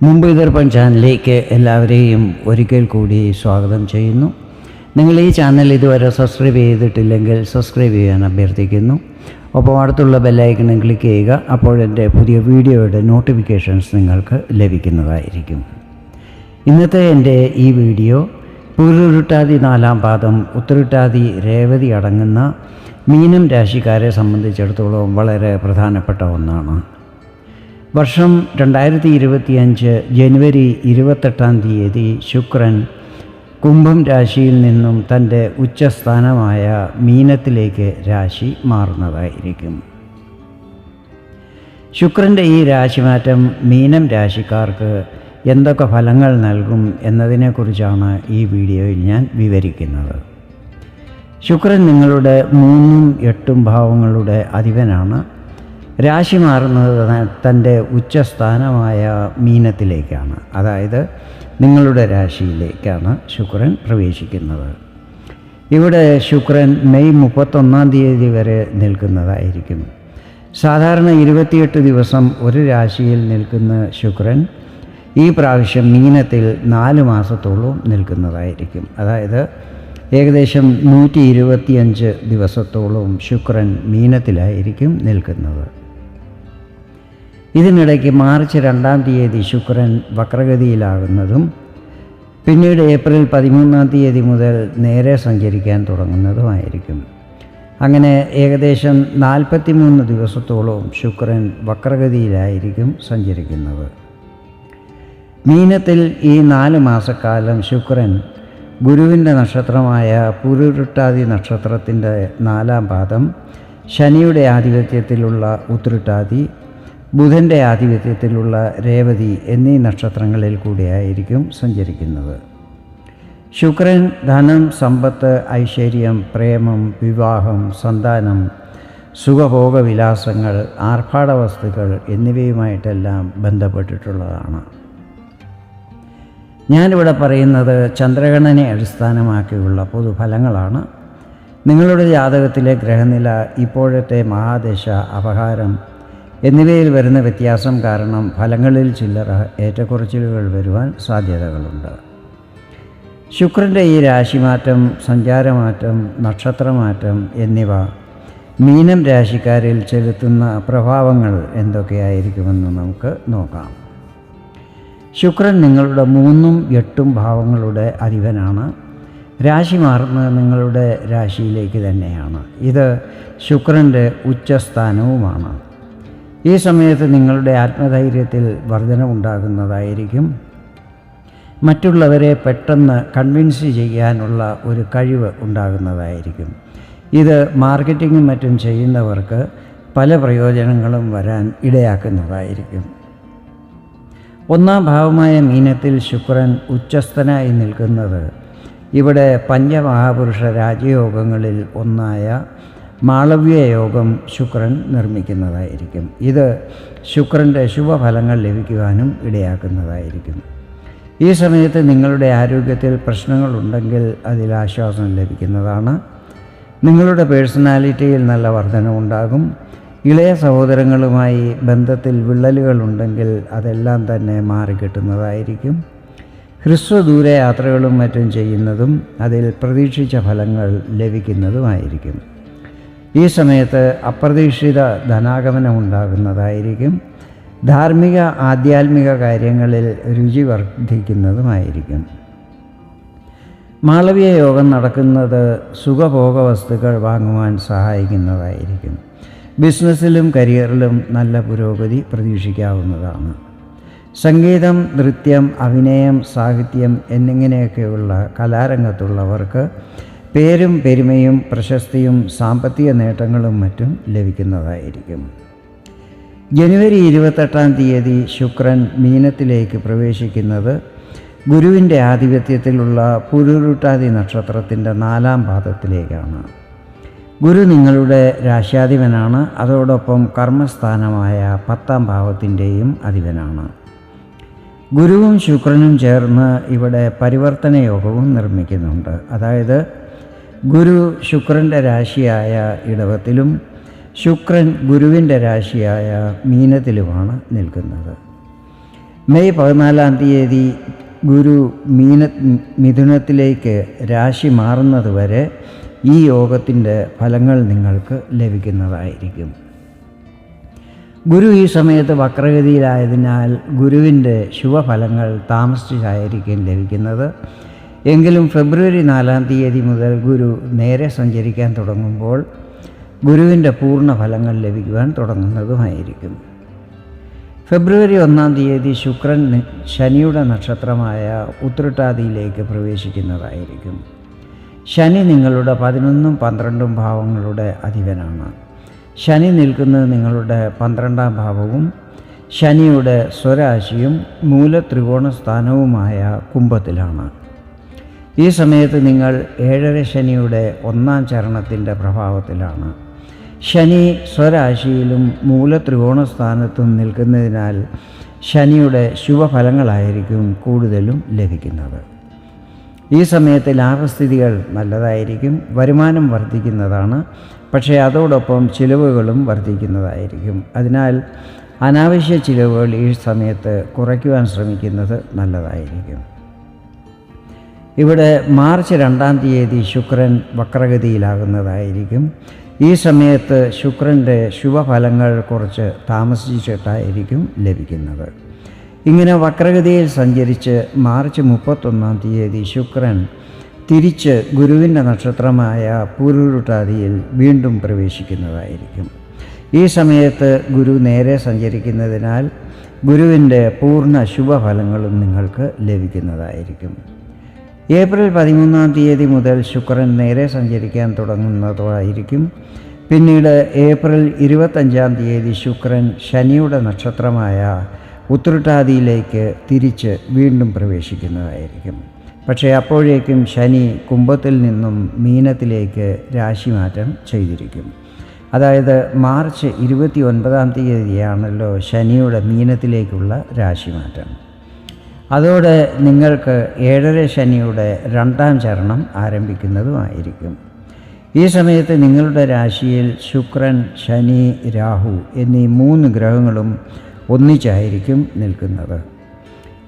മുമ്പ് ദർപ്പൺ ചാനലിലേക്ക് എല്ലാവരെയും ഒരിക്കൽ കൂടി സ്വാഗതം ചെയ്യുന്നു. നിങ്ങൾ ഈ ചാനൽ ഇതുവരെ സബ്സ്ക്രൈബ് ചെയ്തിട്ടില്ലെങ്കിൽ സബ്സ്ക്രൈബ് ചെയ്യാൻ അഭ്യർത്ഥിക്കുന്നു. ഒപ്പം അടുത്തുള്ള ബെല്ലൈക്കണും ക്ലിക്ക് ചെയ്യുക അപ്പോൾ എന്റെ പുതിയ വീഡിയോയുടെ നോട്ടിഫിക്കേഷൻസ് നിങ്ങൾക്ക് ലഭിക്കുന്നതായിരിക്കും. ഇന്നത്തെ എന്റെ ഈ വീഡിയോ പൂരുരുട്ടാതി നാലാം പാദം ഉത്തരുട്ടാതി രേവതി അടങ്ങുന്ന മീനം രാശിക്കാരെ സംബന്ധിച്ചിടത്തോളം വളരെ പ്രധാനപ്പെട്ട ഒന്നാണ്. വർഷം രണ്ടായിരത്തി ഇരുപത്തിയഞ്ച് ജനുവരി ഇരുപത്തെട്ടാം തീയതി ശുക്രൻ കുംഭം രാശിയിൽ നിന്നും തന്റെ ഉച്ചസ്ഥാനമായ മീനത്തിലേക്ക് രാശി മാറുന്നതായിരിക്കും. ശുക്രന്റെ ഈ രാശിമാറ്റം മീനം രാശിക്കാർക്ക് എന്തൊക്കെ ഫലങ്ങൾ നൽകും എന്നതിനെക്കുറിച്ചാണ് ഈ വീഡിയോയിൽ ഞാൻ വിവരിക്കുന്നത്. ശുക്രൻ നിങ്ങളുടെ മൂന്നും എട്ടും ഭാവങ്ങളുടെ അധിപനാണ്. രാശി മാറുന്നത് തന്റെ ഉച്ചസ്ഥാനമായ മീനത്തിലേക്കാണ്. അതായത് നിങ്ങളുടെ രാശിയിലേക്കാണ് ശുക്രൻ പ്രവേശിക്കുന്നത്. ഇവിടെ ശുക്രൻ മെയ് മുപ്പത്തൊന്നാം തീയതി വരെ നിൽക്കുന്നതായിരിക്കും. സാധാരണ ഇരുപത്തിയെട്ട് ദിവസം ഒരു രാശിയിൽ നിൽക്കുന്ന ശുക്രൻ ഈ പ്രാവശ്യം മീനത്തിൽ നാല് മാസത്തോളം നിൽക്കുന്നതായിരിക്കും. അതായത് ഏകദേശം നൂറ്റി ഇരുപത്തിയഞ്ച് ദിവസത്തോളം ശുക്രൻ മീനത്തിലായിരിക്കും നിൽക്കുന്നത്. ഇതിനിടയ്ക്ക് മാർച്ച് രണ്ടാം തീയതി ശുക്രൻ വക്രഗതിയിലാകുന്നതും പിന്നീട് ഏപ്രിൽ പതിമൂന്നാം തീയതി മുതൽ നേരെ സഞ്ചരിക്കാൻ തുടങ്ങുന്നതുമായിരിക്കും. അങ്ങനെ ഏകദേശം നാൽപ്പത്തിമൂന്ന് ദിവസത്തോളം ശുക്രൻ വക്രഗതിയിലായിരിക്കും സഞ്ചരിക്കുന്നത്. മീനത്തിൽ ഈ നാല് മാസക്കാലം ശുക്രൻ ഗുരുവിന്റെ നക്ഷത്രമായ പുരുരുട്ടാതി നക്ഷത്രത്തിന്റെ നാലാം പാദം ശനിയുടെ ആധിപത്യത്തിലുള്ള ഉത്രട്ടാതി ബുധന്റെ ആധിപത്യത്തിലുള്ള രേവതി എന്നീ നക്ഷത്രങ്ങളിൽ കൂടിയായിരിക്കും സഞ്ചരിക്കുന്നത്. ശുക്രൻ ധനം സമ്പത്ത് ഐശ്വര്യം പ്രേമം വിവാഹം സന്താനം സുഖഭോഗവിലാസങ്ങൾ ആർഭാട വസ്തുക്കൾ എന്നിവയുമായിട്ടെല്ലാം ബന്ധപ്പെട്ടിട്ടുള്ളതാണ്. ഞാനിവിടെ പറയുന്നത് ചന്ദ്രഗണനെ അടിസ്ഥാനമാക്കിയുള്ള പൊതുഫലങ്ങളാണ്. നിങ്ങളുടെ ജാതകത്തിലെ ഗ്രഹനില ഇപ്പോഴത്തെ മഹാദശ അപഹാരം എന്നിവയിൽ വരുന്ന വ്യത്യാസം കാരണം ഫലങ്ങളിൽ ചില്ലറ ഏറ്റക്കുറച്ചിലുകൾ വരുവാൻ സാധ്യതകളുണ്ട്. ശുക്രന്റെ ഈ രാശിമാറ്റം സഞ്ചാരമാറ്റം നക്ഷത്രമാറ്റം എന്നിവ മീനം രാശിക്കാരിൽ ചെലുത്തുന്ന പ്രഭാവങ്ങൾ എന്തൊക്കെയായിരിക്കുമെന്ന് നമുക്ക് നോക്കാം. ശുക്രൻ നിങ്ങളുടെ മൂന്നും എട്ടും ഭാവങ്ങളുടെ അധിപനാണ്. രാശി മാറുന്നത് നിങ്ങളുടെ രാശിയിലേക്ക് തന്നെയാണ്. ഇത് ശുക്രന്റെ ഉച്ചസ്ഥാനവുമാണ്. ഈ സമയത്ത് നിങ്ങളുടെ ആത്മധൈര്യത്തിൽ വർധനമുണ്ടാകുന്നതായിരിക്കും മറ്റുള്ളവരെ പെട്ടെന്ന് കൺവിൻസ് ചെയ്യാനുള്ള ഒരു കഴിവ് ഉണ്ടാകുന്നതായിരിക്കും. ഇത് മാർക്കറ്റിങ്ങും മറ്റും ചെയ്യുന്നവർക്ക് പല പ്രയോജനങ്ങളും വരാൻ ഇടയാക്കുന്നതായിരിക്കും. ഒന്നാം ഭാവമായ മീനത്തിൽ ശുക്രൻ ഉച്ചസ്ഥനായി നിൽക്കുന്നത് ഇവിടെ പഞ്ചമഹാപുരുഷ രാജയോഗങ്ങളിൽ ഒന്നായ മാളവ്യ യോഗം ശുക്രൻ നിർമ്മിക്കുന്നതായിരിക്കും. ഇത് ശുക്രന്റെ ശുഭഫലങ്ങൾ ലഭിക്കുവാനും ഇടയാക്കുന്നതായിരിക്കും. ഈ സമയത്ത് നിങ്ങളുടെ ആരോഗ്യത്തിൽ പ്രശ്നങ്ങളുണ്ടെങ്കിൽ അതിൽ ആശ്വാസം ലഭിക്കുന്നതാണ്. നിങ്ങളുടെ പേഴ്സണാലിറ്റിയിൽ നല്ല വർധനമുണ്ടാകും ഇളയ സഹോദരങ്ങളുമായി ബന്ധത്തിൽ വിള്ളലുകളുണ്ടെങ്കിൽ അതെല്ലാം തന്നെ മാറിക്കിട്ടുന്നതായിരിക്കും. ഹ്രസ്വദൂര യാത്രകളും മറ്റും ചെയ്യുന്നതും അതിൽ പ്രതീക്ഷിച്ച ഫലങ്ങൾ ലഭിക്കുന്നതുമായിരിക്കും. ഈ സമയത്ത് അപ്രതീക്ഷിത ധനാഗമനം ഉണ്ടാകുന്നതായിരിക്കും. ധാർമ്മിക ആധ്യാത്മിക കാര്യങ്ങളിൽ രുചി വർദ്ധിക്കുന്നതുമായിരിക്കും. മാളവീയ യോഗം നടക്കുന്നത് സുഖഭോഗ വസ്തുക്കൾ വാങ്ങുവാൻ സഹായിക്കുന്നതായിരിക്കും. ബിസിനസ്സിലും കരിയറിലും നല്ല പുരോഗതി പ്രതീക്ഷിക്കാവുന്നതാണ്. സംഗീതം നൃത്യം അഭിനയം സാഹിത്യം എന്നിങ്ങനെയൊക്കെയുള്ള കലാരംഗത്തുള്ളവർക്ക് പേരും പെരുമയും പ്രശസ്തിയും സാമ്പത്തിക നേട്ടങ്ങളും മറ്റും ലഭിക്കുന്നതായിരിക്കും. ജനുവരി ഇരുപത്തെട്ടാം തീയതി ശുക്രൻ മീനത്തിലേക്ക് പ്രവേശിക്കുന്നത് ഗുരുവിന്റെ ആധിപത്യത്തിലുള്ള പുരുരുട്ടാതി നക്ഷത്രത്തിന്റെ നാലാം പാദത്തിലേക്കാണ്. ഗുരു നിങ്ങളുടെ രാശ്യാധിപനാണ് അതോടൊപ്പം കർമ്മസ്ഥാനമായ പത്താം ഭാവത്തിന്റെയും അധിപനാണ്. ഗുരുവും ശുക്രനും ചേർന്ന് ഇവിടെ പരിവർത്തന യോഗവും നിർമ്മിക്കുന്നുണ്ട്. അതായത് ഗുരു ശുക്രന്റെ രാശിയായ ഇടവത്തിലും ശുക്രൻ ഗുരുവിന്റെ രാശിയായ മീനത്തിലുമാണ് നിൽക്കുന്നത്. മെയ് പതിനാലാം തീയതി ഗുരു മീന മിഥുനത്തിലേക്ക് രാശി മാറുന്നത് വരെ ഈ യോഗത്തിന്റെ ഫലങ്ങൾ നിങ്ങൾക്ക് ലഭിക്കുന്നതായിരിക്കും. ഗുരു ഈ സമയത്ത് വക്രഗതിയിലായതിനാൽ ഗുരുവിന്റെ ശുഭഫലങ്ങൾ താമസിച്ചായിരിക്കും ലഭിക്കുന്നത്. എങ്കിലും ഫെബ്രുവരി നാലാം തീയതി മുതൽ ഗുരു നേരെ സഞ്ചരിക്കാൻ തുടങ്ങുമ്പോൾ ഗുരുവിന്റെ പൂർണ ഫലങ്ങൾ ലഭിക്കുവാൻ തുടങ്ങുന്നതുമായിരിക്കും. ഫെബ്രുവരി ഒന്നാം തീയതി ശുക്രൻ ശനിയുടെ നക്ഷത്രമായ ഉത്രട്ടാതിയിലേക്ക് പ്രവേശിക്കുന്നതായിരിക്കും. ശനി നിങ്ങളുടെ പതിനൊന്നും പന്ത്രണ്ടും ഭാവങ്ങളുടെ അധിപനാണ്. ശനി നിൽക്കുന്നത് നിങ്ങളുടെ പന്ത്രണ്ടാം ഭാവവും ശനിയുടെ സ്വരാശിയും മൂലത്രികോണ സ്ഥാനവുമായ കുംഭത്തിലാണ്. ഈ സമയത്ത് നിങ്ങൾ ഏഴര ശനിയുടെ ഒന്നാം ചരണത്തിന്റെ പ്രഭാവത്തിലാണ്. ശനി സ്വരാശിയിലും മൂല സ്ഥാനത്തും നിൽക്കുന്നതിനാൽ ശനിയുടെ ശുഭഫലങ്ങളായിരിക്കും കൂടുതലും ലഭിക്കുന്നത്. ഈ സമയത്ത് ലാഭസ്ഥിതികൾ നല്ലതായിരിക്കും വരുമാനം വർദ്ധിക്കുന്നതാണ് പക്ഷേ അതോടൊപ്പം ചിലവുകളും വർദ്ധിക്കുന്നതായിരിക്കും. അതിനാൽ അനാവശ്യ ചിലവുകൾ ഈ സമയത്ത് കുറയ്ക്കുവാൻ ശ്രമിക്കുന്നത് നല്ലതായിരിക്കും. ഇവിടെ മാർച്ച് രണ്ടാം തീയതി ശുക്രൻ വക്രഗതിയിലാകുന്നതായിരിക്കും. ഈ സമയത്ത് ശുക്രന്റെ ശുഭഫലങ്ങൾ കുറച്ച് താമസിച്ചിട്ടായിരിക്കും ലഭിക്കുന്നത്. ഇങ്ങനെ വക്രഗതിയിൽ സഞ്ചരിച്ച് മാർച്ച് മുപ്പത്തൊന്നാം തീയതി ശുക്രൻ തിരിച്ച് ഗുരുവിന്റെ നക്ഷത്രമായ പൂരുരുട്ടാതിയിൽ വീണ്ടും പ്രവേശിക്കുന്നതായിരിക്കും. ഈ സമയത്ത് ഗുരു നേരെ സഞ്ചരിക്കുന്നതിനാൽ ഗുരുവിന്റെ പൂർണ ശുഭഫലങ്ങളും നിങ്ങൾക്ക് ലഭിക്കുന്നതായിരിക്കും. ഏപ്രിൽ പതിമൂന്നാം തീയതി മുതൽ ശുക്രൻ നേരെ സഞ്ചരിക്കാൻ തുടങ്ങുന്നതായിരിക്കും. പിന്നീട് ഏപ്രിൽ ഇരുപത്തഞ്ചാം തീയതി ശുക്രൻ ശനിയുടെ നക്ഷത്രമായ ഉത്രട്ടാതിയിലേക്ക് തിരിച്ച് വീണ്ടും പ്രവേശിക്കുന്നതായിരിക്കും. പക്ഷേ അപ്പോഴേക്കും ശനി കുംഭത്തിൽ നിന്നും മീനത്തിലേക്ക് രാശിമാറ്റം ചെയ്തിരിക്കും. അതായത് മാർച്ച് ഇരുപത്തി ഒൻപതാം തീയതിയാണല്ലോ ശനിയുടെ മീനത്തിലേക്കുള്ള രാശിമാറ്റം. അതോടെ നിങ്ങൾക്ക് ഏഴര ശനിയുടെ രണ്ടാം ചരണം ആരംഭിക്കുന്നതുമായിരിക്കും. ഈ സമയത്ത് നിങ്ങളുടെ രാശിയിൽ ശുക്രൻ ശനി രാഹു എന്നീ മൂന്ന് ഗ്രഹങ്ങളും ഒന്നിച്ചായിരിക്കും നിൽക്കുന്നത്.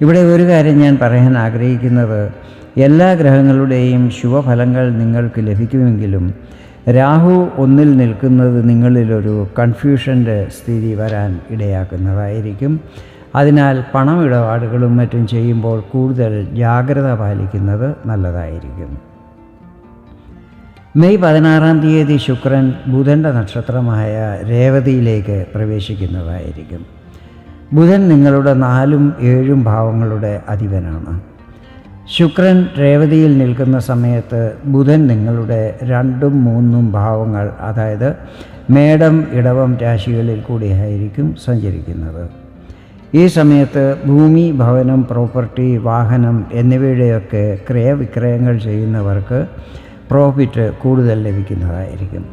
ഇവിടെ ഒരു കാര്യം ഞാൻ പറയാൻ ആഗ്രഹിക്കുന്നത്. എല്ലാ ഗ്രഹങ്ങളുടെയും ശുഭഫലങ്ങൾ നിങ്ങൾക്ക് ലഭിക്കുമെങ്കിലും രാഹു ഒന്നിൽ നിൽക്കുന്നത് നിങ്ങളിലൊരു കൺഫ്യൂഷന്റെ സ്ഥിതി വരാൻ ഇടയാക്കുന്നതായിരിക്കും. അതിനാൽ പണമിടപാടുകളും മറ്റും ചെയ്യുമ്പോൾ കൂടുതൽ ജാഗ്രത പാലിക്കുന്നത് നല്ലതായിരിക്കും. മെയ് പതിനാറാം തീയതി ശുക്രൻ ബുധന്റെ നക്ഷത്രമായ രേവതിയിലേക്ക് പ്രവേശിക്കുന്നതായിരിക്കും. ബുധൻ നിങ്ങളുടെ നാലും ഏഴും ഭാവങ്ങളുടെ അധിപനാണ്. ശുക്രൻ രേവതിയിൽ നിൽക്കുന്ന സമയത്ത് ബുധൻ നിങ്ങളുടെ രണ്ടും മൂന്നും ഭാവങ്ങൾ അതായത് മേടം ഇടവം രാശികളിൽ കൂടിയായിരിക്കും സഞ്ചരിക്കുന്നത്. ഈ സമയത്ത് ഭൂമി ഭവനം പ്രോപ്പർട്ടി വാഹനം എന്നിവയുടെയൊക്കെ ക്രയവിക്രയങ്ങൾ ചെയ്യുന്നവർക്ക് പ്രോഫിറ്റ് കൂടുതൽ ലഭിക്കുന്നതായിരിക്കും.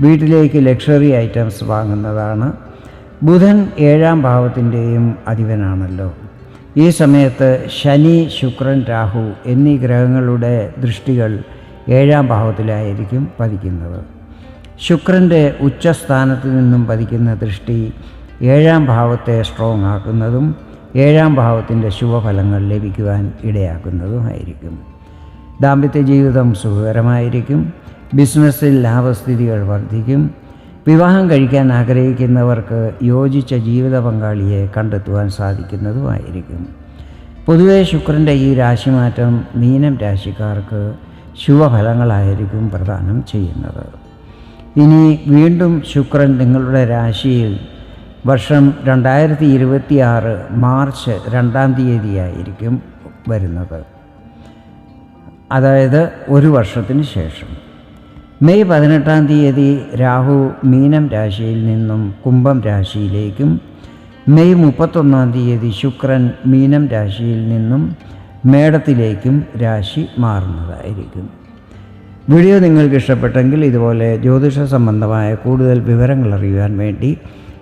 വീട്ടിലേക്ക് ലക്ഷറി ഐറ്റംസ് വാങ്ങുന്നതാണ്. ബുധൻ ഏഴാം ഭാവത്തിന്റെയും അധിപനാണല്ലോ. ഈ സമയത്ത് ശനി ശുക്രൻ രാഹു എന്നീ ഗ്രഹങ്ങളുടെ ദൃഷ്ടികൾ ഏഴാം ഭാവത്തിലായിരിക്കും പതിക്കുന്നത്. ശുക്രന്റെ ഉച്ചസ്ഥാനത്ത് നിന്നും പതിക്കുന്ന ദൃഷ്ടി ഏഴാം ഭാവത്തെ സ്ട്രോങ് ആക്കുന്നതും ഏഴാം ഭാവത്തിന്റെ ശുഭഫലങ്ങൾ ലഭിക്കുവാൻ ഇടയാക്കുന്നതുമായിരിക്കും. ദാമ്പത്യ ജീവിതം സുഖകരമായിരിക്കും. ബിസിനസ്സിൽ ലാഭസ്ഥിതികൾ വർദ്ധിക്കും. വിവാഹം കഴിക്കാൻ ആഗ്രഹിക്കുന്നവർക്ക് യോജിച്ച ജീവിത പങ്കാളിയെ കണ്ടെത്തുവാൻ സാധിക്കുന്നതുമായിരിക്കും. പൊതുവേ ശുക്രന്റെ ഈ രാശിമാറ്റം മീനം രാശിക്കാർക്ക് ശുഭഫലങ്ങളായിരിക്കും പ്രദാനം ചെയ്യുന്നത്. ഇനി വീണ്ടും ശുക്രൻ നിങ്ങളുടെ രാശിയിൽ വർഷം രണ്ടായിരത്തി ഇരുപത്തി ആറ് മാർച്ച് രണ്ടാം തീയതിയായിരിക്കും വരുന്നത്. അതായത് ഒരു വർഷത്തിന് ശേഷം. മെയ് പതിനെട്ടാം തീയതി രാഹു മീനം രാശിയിൽ നിന്നും കുംഭം രാശിയിലേക്കും മെയ് മുപ്പത്തൊന്നാം തീയതി ശുക്രൻ മീനം രാശിയിൽ നിന്നും മേടത്തിലേക്കും രാശി മാറുന്നതായിരിക്കും. വീഡിയോ നിങ്ങൾക്ക് ഇഷ്ടപ്പെട്ടെങ്കിൽ ഇതുപോലെ ജ്യോതിഷ സംബന്ധമായ കൂടുതൽ വിവരങ്ങൾ അറിയുവാൻ വേണ്ടി